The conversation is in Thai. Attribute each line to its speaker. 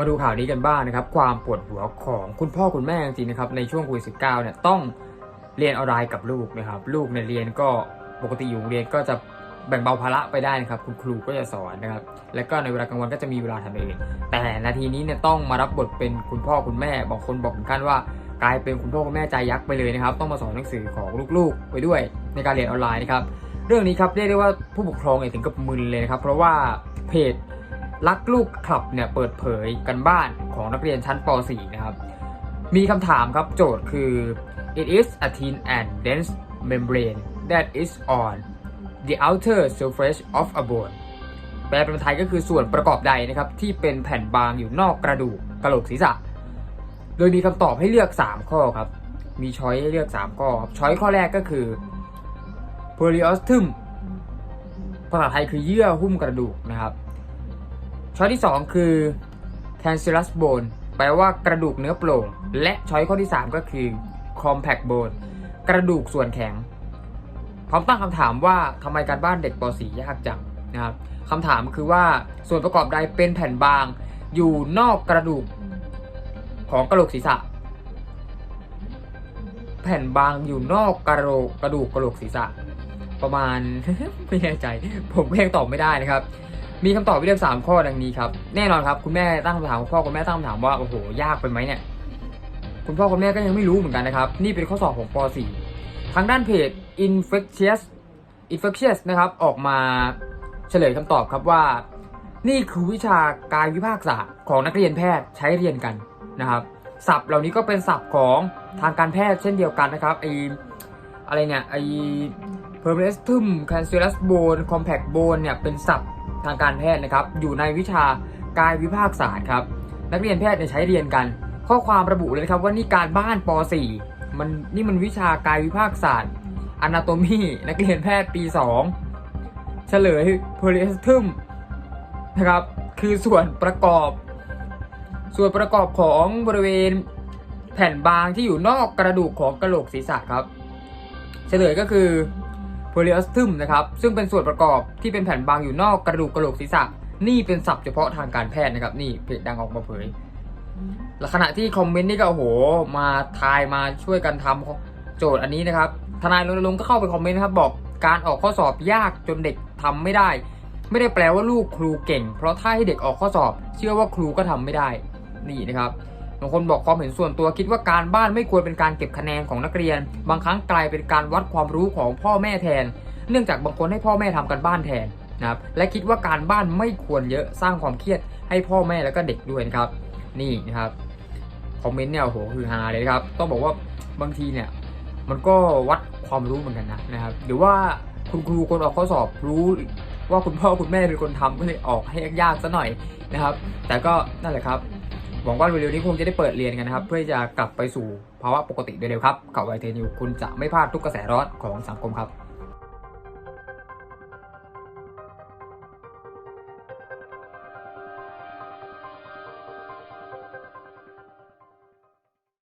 Speaker 1: มาดูข่าวนี้กันบ้างนะครับ ความปวดหัวของคุณพ่อคุณแม่จริงๆนะครับในช่วงโควิดสิเนี่ยต้องเรียนออนไลน์กับลูกนะครับ ลูกในเรียนก็ปกติอยู่เรียนก็จะแบ่งเบาภาระไปได้นะครับ คุณครูก็จะสอนนะครับ แล้วก็ในเวลากลางวันก็จะมีเวลาทำเองแต่นาทีนี้เนี่ยต้องมารับบทเป็นคุณพ่อคุณแม่บางคนบอกถึงขั้นว่ากลายเป็นคุณพ่อคุณแม่ใจยักษ์ไปเลยนะครับ ต้องมาสอนหนังสือของลูกๆ ไปด้วยในการเรียนออนไลน์นะครับ เรื่องนี้ครับเรียกได้ว่าผู้ปกครองเนี่ยถึงกับมึนเลยนะครับ เพราะว่าเพจ รักลูกคลับเนี่ยเปิดเผยกันบ้านของนักเรียนชั้นป .4 นะครับ มีคำถามครับโจทย์คือ it is a thin and dense membrane that is on the outer surface of a bone แปลเป็นไทยก็คือส่วนประกอบใดนะครับ ที่เป็นแผ่นบางอยู่นอกกระดูกกระโหลกศีรษะ โดยมีคำตอบให้เลือก 3 ข้อครับ มีช้อยให้เลือก 3 ข้อช้อยข้อแรกก็คือ periosteum ภาษาไทยคือเยื่อหุ้มกระดูกนะครับ ช้อยที่ 2 คือ cancellous bone แปลว่ากระดูกเนื้อโปร่ง และช้อยข้อที่ 3 ก็คือ compact bone กระดูกส่วนแข็ง พร้อมตั้งคำถามว่าทำไมการบ้านเด็กป .4 ยากจังนะครับคำถามคือว่าส่วนประกอบใดเป็นแผ่นบาง อยู่นอกกระดูกของกระโหลกศีรษะ แผ่นบางอยู่นอกกระโหลกกระดูกกระโหลกศีรษะ ประมาณ ไม่แน่ใจ ผมก็ยังตอบไม่ได้นะครับ มีคำตอบวิเลือกสามข้อดังนี้ครับ แน่นอนครับคุณแม่ตั้งคำถามคุณพ่อคุณแม่ตั้งคำถามว่าโอ้โหยากไปไหมเนี่ย คุณพ่อคุณแม่ก็ยังไม่รู้เหมือนกันนะครับ นี่เป็นข้อสอบของป .4 ทางด้านเพจ infectious infectious นะครับ ออกมาเฉลยคำตอบครับว่า นี่คือวิชากายวิภาคศาสตร์ของนักเรียนแพทย์ใช้เรียนกันนะครับศัพท์เหล่านี้ก็เป็นศัพท์ของทางการแพทย์เช่นเดียวกันนะครับไออะไรเนี่ยไอ permeatum cancellous bone compact bone เนี่ยเป็นศัพท์ ทางการแพทย์นะครับ อยู่ในวิชากายวิภาคศาสตร์ครับ นักเรียนแพทย์ใช้เรียนกัน ข้อความระบุเลยครับว่านี่การบ้านป .4 มันนี่มันวิชากายวิภาคศาสตร์ anatomy นักเรียนแพทย์ปี 2 เฉลย permeatum นะครับ คือส่วนประกอบ ส่วนประกอบของบริเวณแผ่นบางที่อยู่นอกกระดูกของกระโหลกศีรษะครับ เฉลยก็คือ periosteum นะครับ ซึ่งเป็นส่วนประกอบที่เป็นแผ่นบางอยู่นอกกระดูกกระโหลกศีรษะ นี่เป็นศัพท์เฉพาะทางการแพทย์นะครับ นี่เพจดังออกมาเผยและขณะที่คอมเมนต์นี่ก็โอ้โห มาทายมาช่วยกันทำโจทย์อันนี้นะครับ ทนายรณรงค์ก็เข้าไปคอมเมนต์นะครับ บอกการออกข้อสอบยากจนเด็กทำไม่ได้ ไม่ได้แปลว่าลูกครูเก่ง เพราะถ้าให้เด็กออกข้อสอบ เชื่อว่าครูก็ทำไม่ได้ นี่นะครับ บางคนบอกความเห็นส่วนตัวคิดว่าการบ้านไม่ควรเป็นการเก็บคะแนนของนักเรียน บางครั้งกลายเป็นการวัดความรู้ของพ่อแม่แทน เนื่องจากบางคนให้พ่อแม่ทำกันบ้านแทนนะครับและคิดว่าการบ้านไม่ควรเยอะสร้างความเครียดให้พ่อแม่แล้วก็เด็กด้วยนะครับ นี่นะครับคอมเมนต์เนี่ยโหคือฮาเลยครับ ต้องบอกว่าบางทีเนี่ยมันก็วัดความรู้เหมือนกันนะนะครับ หรือว่าคุณครูคนออกข้อสอบรู้ว่าคุณพ่อคุณแม่เป็นคนทำก็เลยออกให้ยากๆซะหน่อยนะครับ แต่ก็นั่นแหละครับ หวังว่าเร็วๆนี้คงจะได้เปิดเรียนกันนะครับ เพื่อจะกลับไปสู่ภาวะปกติโดยเร็วครับกับไวเทนิวคุณจะไม่พลาดทุกกระแสร้อนของสังคมครับ